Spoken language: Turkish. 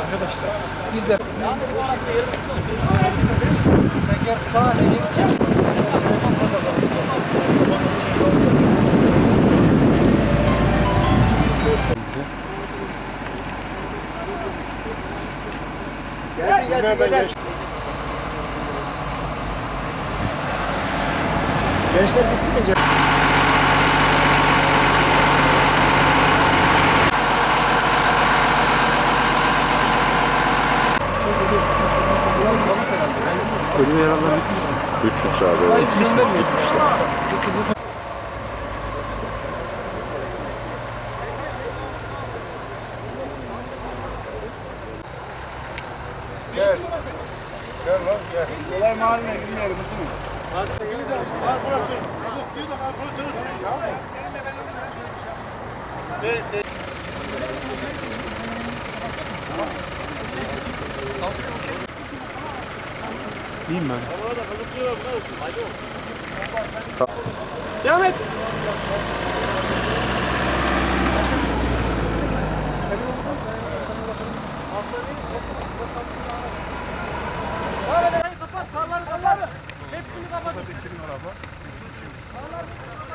Arkadaşlar biz de Gençler bitti mi? Ölü yaralar 3-3 abi. evet. Gitmişler. Gel. Gel lan gel. Olay mahalline gidiyorum değil mi? İyiyim ben. Devam et. Kapat, kapat. Hepsini kapat. Kapat, kimin araba? Kimin? Tarları.